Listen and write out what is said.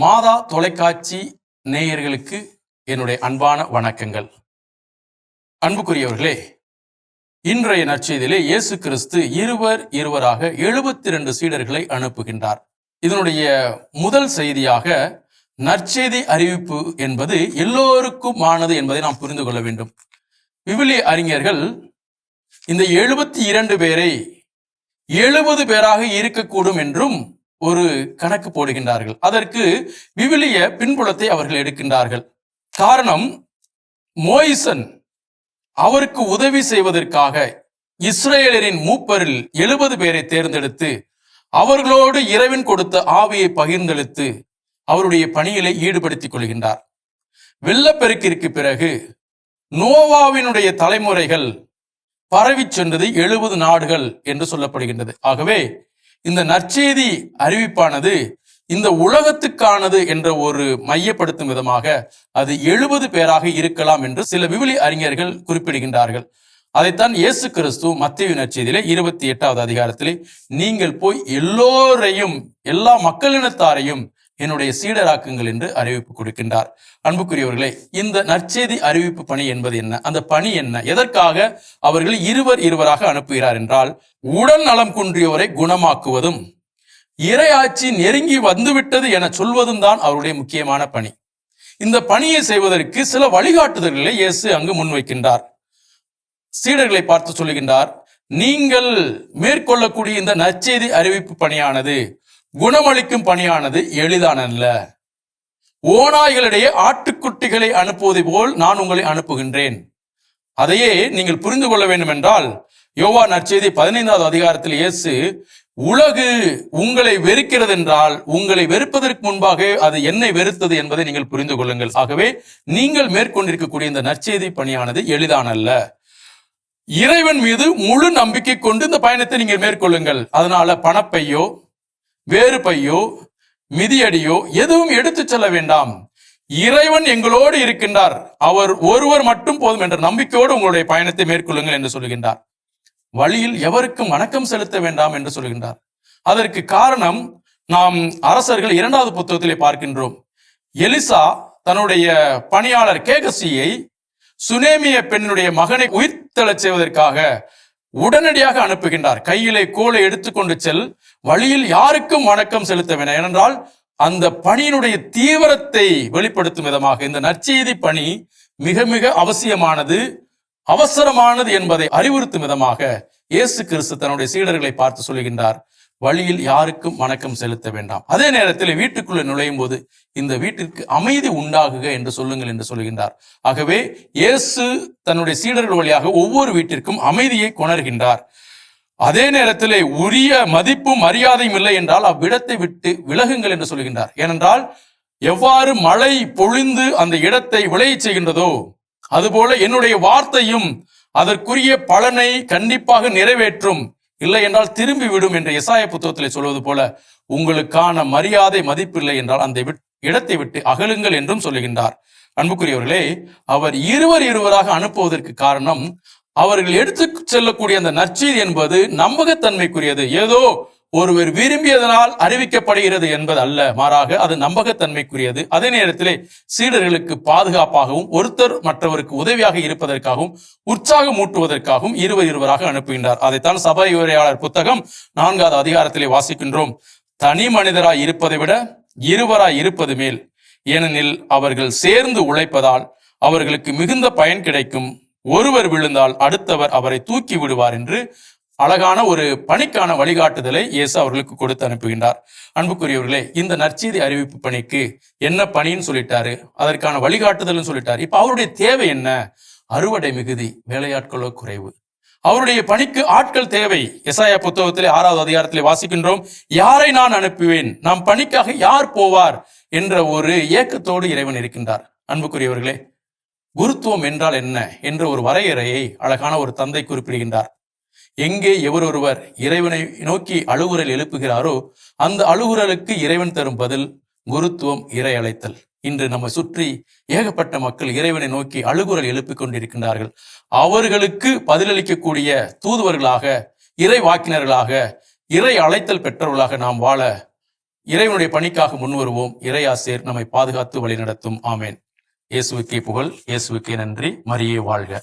மாதா தொலைக்காட்சி நேயர்களுக்கு என்னுடைய அன்பான வணக்கங்கள். அன்புக்குரியவர்களே இன்றைய நற்செய்தியிலே இயேசு கிறிஸ்து இருவர் இருவராக எழுபத்தி ரெண்டு சீடர்களை அனுப்புகின்றார். இதனுடைய முதல் செய்தியாக நற்செய்தி அறிவிப்பு என்பது எல்லோருக்குமானது என்பதை நாம் புரிந்து கொள்ள வேண்டும். விவிலிய அறிஞர்கள் இந்த எழுபத்தி இரண்டு பேரை எழுபது பேராக இருக்கக்கூடும் என்றும் ஒரு கணக்கு போடுகின்றார்கள். அதற்கு விவிலிய பின்புலத்தை அவர்கள் எடுக்கின்றார்கள். காரணம் மோயிசன் அவருக்கு உதவி செய்வதற்காக இஸ்ரேலரின் மூப்பரில் எழுபது பேரை தேர்ந்தெடுத்து அவர்களோடு இரவின் கொடுத்த ஆவியை பகிர்ந்தெடுத்து அவருடைய பணியிலே ஈடுபடுத்திக் கொள்கின்றார். வெள்ளப்பெருக்கிற்கு பிறகு நோவாவினுடைய தலைமுறைகள் பரவிச் சென்றது எழுபது நாடுகள் என்று சொல்லப்படுகின்றது. ஆகவே இந்த நற்செய்தி அறிவிப்பானது இந்த உலகத்துக்கானது என்ற ஒரு மையப்படுத்தும் விதமாக அது எழுபது பேராக இருக்கலாம் என்று சில விவிலி அறிஞர்கள் குறிப்பிடுகின்றார்கள். அதைத்தான் இயேசு கிறிஸ்து மத்திய நற்செய்தியிலே இருபத்தி எட்டாவது அதிகாரத்திலே நீங்கள் போய் எல்லோரையும் எல்லா மக்களினத்தாரையும் என்னுடைய சீடராக்குங்கள் என்று அறிவிப்பு கொடுக்கின்றார். அன்புக்குரியவர்களே இந்த நற்செய்தி அறிவிப்பு பணி என்பது என்ன? அந்த பணி என்ன? எதற்காக அவர்கள் இருவர் இருவராக அனுப்புகிறார் என்றால் உடல் நலம் குன்றியோரை குணமாக்குவதும் இரையாட்சி நெருங்கி வந்துவிட்டது என சொல்வதும் தான் அவருடைய முக்கியமான பணி. இந்த பணியை செய்வதற்கு சில வழிகாட்டுதல்களை இயேசு அங்கு முன்வைக்கின்றார். சீடர்களை பார்த்து சொல்லுகின்றார் நீங்கள் மேற்கொள்ளக்கூடிய இந்த நற்செய்தி அறிவிப்பு பணியானது குணமளிக்கும் பணியானது எளிதானல்ல. ஓநாய்களிடையே ஆட்டுக்குட்டிகளை அனுப்புவதை போல் நான் உங்களை அனுப்புகின்றேன். அதையே நீங்கள் புரிந்து கொள்ள வேண்டும் என்றால் யோவா நற்செய்தி பதினைந்தாவது அதிகாரத்தில் இயேசு உலகு உங்களை வெறுக்கிறது என்றால் உங்களை வெறுப்பதற்கு முன்பாக அது என்னை வெறுத்தது என்பதை நீங்கள் புரிந்து கொள்ளுங்கள். ஆகவே நீங்கள் மேற்கொண்டிருக்கக்கூடிய இந்த நற்செய்தி பணியானது எளிதானல்ல. இறைவன் மீது முழு நம்பிக்கை கொண்டு இந்த பயணத்தை நீங்கள் மேற்கொள்ளுங்கள். அதனால பணப்பையோ வேறு பையோ மிதியடியோ எதுவும் எடுத்துச் செல்ல வேண்டாம். இறைவன் எங்களோடு இருக்கின்றார். அவர் ஒருவர் மட்டும் போதும் என்ற நம்பிக்கையோடு உங்களுடைய பயணத்தை மேற்கொள்ளுங்கள் என்று சொல்லுகின்றார் வழியில் எவருக்கும் வணக்கம் செலுத்த வேண்டாம் என்று சொல்கின்றார். அதற்கு காரணம் நாம் அரசர்கள் இரண்டாவது புத்தகத்திலே பார்க்கின்றோம். எலிசா தன்னுடைய பணியாளர் கேகசியை சுனேமிய பெண்ணுடைய மகனை உயிர்த்தெழச் செய்வதற்காக உடனடியாக அனுப்புகின்றார். கையிலே கோலை எடுத்துக்கொண்டு செல் வழியில் யாருக்கும் வணக்கம் செலுத்த வேண்டாம் ஏனென்றால் அந்த பணியினுடைய தீவிரத்தை வெளிப்படுத்தும் விதமாக இந்த நற்செய்தி பணி மிக மிக அவசியமானது அவசரமானது என்பதை அறிவுறுத்தும் விதமாக இயேசு கிறிஸ்து தன்னுடைய சீடர்களை பார்த்து சொல்லுகின்றார். வழியில் யாருக்கும் வணக்கம் செலுத்த வேண்டாம். அதே நேரத்தில் வீட்டுக்குள்ள நுழையும் போது இந்த வீட்டிற்கு அமைதி உண்டாகுக என்று சொல்லுங்கள் என்று சொல்கின்றார். ஆகவே இயேசு தன்னுடைய சீடர்கள் வழியாக ஒவ்வொரு வீட்டிற்கும் அமைதியை கொணர்கின்றார். அதே நேரத்திலே உரிய மதிப்பும் மரியாதையும் இல்லை என்றால் அவ்விடத்தை விட்டு விலகுங்கள் என்று சொல்கின்றார். ஏனென்றால் எவ்வாறு மழை பொழிந்து அந்த இடத்தை விளையச் செய்கின்றதோ அதுபோல என்னுடைய வார்த்தையும் அதற்குரிய பலனை கண்டிப்பாக நிறைவேற்றும். இல்லை என்றால் திரும்பி விடும் என்று இசாய புத்தகத்திலே சொல்வது போல உங்களுக்கான மரியாதை மதிப்பில்லை என்றால் அந்த விட்- இடத்தை விட்டு அகலுங்கள் என்றும் சொல்லுகின்றார். அன்புக்குரியவர்களே அவர் இருவர் இருவராக அனுப்புவதற்கு காரணம் அவர்கள் எடுத்து செல்லக்கூடிய அந்த நற்செய்தி என்பது நம்பகத்தன்மைக்குரியது. ஏதோ ஒருவர் விரும்பியதனால் அறிவிக்கப்படுகிறது என்பது அல்ல மாறாக அது நம்பகத்தன்மைக்குரியது. அதே நேரத்திலே சீடர்களுக்கு பாதுகாப்பாகவும் ஒருத்தர் மற்றவருக்கு உதவியாக இருப்பதற்காகவும் உற்சாகம் ஊட்டுவதற்காகவும் இருவர் இருவராக அனுப்புகின்றார். அதைத்தான் சபை உரையாளர் புத்தகம் நான்காவது அதிகாரத்திலே வாசிக்கின்றோம். தனி மனிதராய் இருப்பதை விட இருவராய் இருப்பது மேல். ஏனெனில் அவர்கள் சேர்ந்து உழைப்பதால் அவர்களுக்கு மிகுந்த பயன் கிடைக்கும். ஒருவர் விழுந்தால் அடுத்தவர் அவரை தூக்கி விடுவார் என்று அழகான ஒரு பணிக்கான வழிகாட்டுதலை இயேசு அவர்களுக்கு கொடுத்து அனுப்புகின்றார். அன்புக்குரியவர்களே இந்த நற்செய்தி அறிவிப்பு பணிக்கு என்ன பணின்னு சொல்லிட்டாரு அதற்கான வழிகாட்டுதல்னு சொல்லிட்டாரு. இப்ப அவருடைய தேவை என்ன? அறுவடை மிகுதி வேலையாட்களோ குறைவு. அவருடைய பணிக்கு ஆட்கள் தேவை. எசாயா புத்தகத்திலே ஆறாவது அதிகாரத்திலே வாசிக்கின்றோம் யாரை நான் அனுப்புவேன்? நாம் பணிக்காக யார் போவார்? என்ற ஒரு ஏக்கத்தோடு இறைவன் இருக்கின்றார். அன்புக்குரியவர்களே குருத்துவம் என்றால் என்ன? என்ற ஒரு வரையறையை அழகான ஒரு தந்தை குறிப்பிடுகின்றார். எங்கே எவரொருவர் இறைவனை நோக்கி அழுகுரல் எழுப்புகிறாரோ அந்த அழுகுரலுக்கு இறைவன் தரும் பதில் குருத்துவம் இறை அழைத்தல். இன்று நம்மை சுற்றி ஏகப்பட்ட மக்கள் இறைவனை நோக்கி அழுகுரல் எழுப்பிக் கொண்டிருக்கின்றார்கள். அவர்களுக்கு பதிலளிக்கக்கூடிய தூதுவர்களாக இறை வாக்கினர்களாக இறை அழைத்தல் பெற்றவர்களாக நாம் வாழ இறைவனுடைய பணிக்காக முன்வருவோம் இறையாசேர் நம்மை பாதுகாத்து வழிநடத்தும் ஆமேன். இயேசுவுக்கே புகழ். இயேசுவுக்கே நன்றி. மரியே வாழ்க.